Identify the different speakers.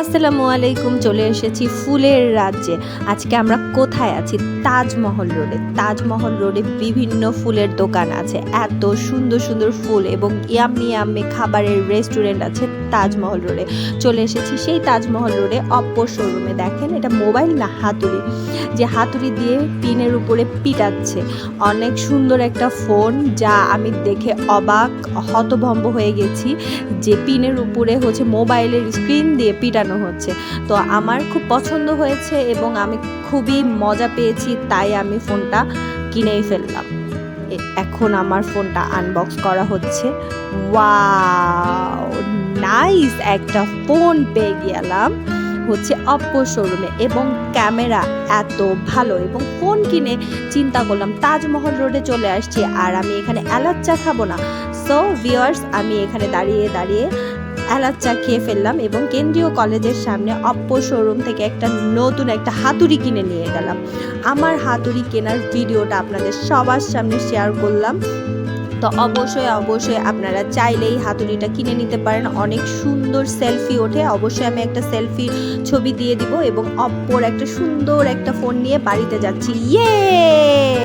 Speaker 1: আসসালামু আলাইকুম, চলে এসেছি ফুলের রাজ্যে। আজকে আমরা কোথায় আছি? তাজমহল রোডে। তাজমহল রোডে বিভিন্ন ফুলের দোকান আছে। এত সুন্দর সুন্দর ফুল এবং ইয়াম্মি ইয়াম্মি খাবারের রেস্টুরেন্ট আছে তাজমহল রোডে। চলে এসেছি সেই তাজমহল রোডে অপ্পো শোরুমে। দেখেন, এটা মোবাইল না হাতুড়ি? যে হাতুড়ি দিয়ে পিনের উপরে পিটাচ্ছে। অনেক সুন্দর একটা ফোন যা আমি দেখে অবাক, হতভম্ব হয়ে গেছি যে পিনের উপরে হচ্ছে মোবাইলের স্ক্রিন দিয়ে পিটানো হচ্ছে। তো আমার খুব পছন্দ হয়েছে এবং আমি খুবই মজা পেয়েছি, তাই আমি ফোনটা কিনেই ফেললাম। এখন আমার ফোনটা আনবক্স করা হচ্ছে। ওয়াও নাইস একটা ফোন পেয়ে গেলাম হচ্ছে অপ্পো শোরুমে এবং ক্যামেরা এত ভালো এবং ফোন কিনে চিন্তা করলাম, তাজমহল রোডে চলে আসছি আর আমি এখানে এলাচ খাব না। সো ভিওয়ার্স আমি এখানে দাঁড়িয়ে দাঁড়িয়ে এলাচ চা খেয়ে ফেললাম এবং কেন্দ্রীয় কলেজের সামনে অপ্পো শোরুম থেকে একটা নতুন একটা হাতুড়ি কিনে নিয়ে গেলাম। আমার হাতুড়ি কেনার ভিডিওটা আপনাদের সবার সামনে শেয়ার করলাম। তো অবশ্যই অবশ্যই আপনারা চাইলেই হাতুড়িটা কিনে নিতে পারেন। অনেক সুন্দর সেলফি ওঠে। অবশ্যই আমি একটা সেলফি ছবি দিয়ে দিব এবং অপ্পোর একটা সুন্দর একটা ফোন নিয়ে বাড়িতে যাচ্ছি। ইয়ে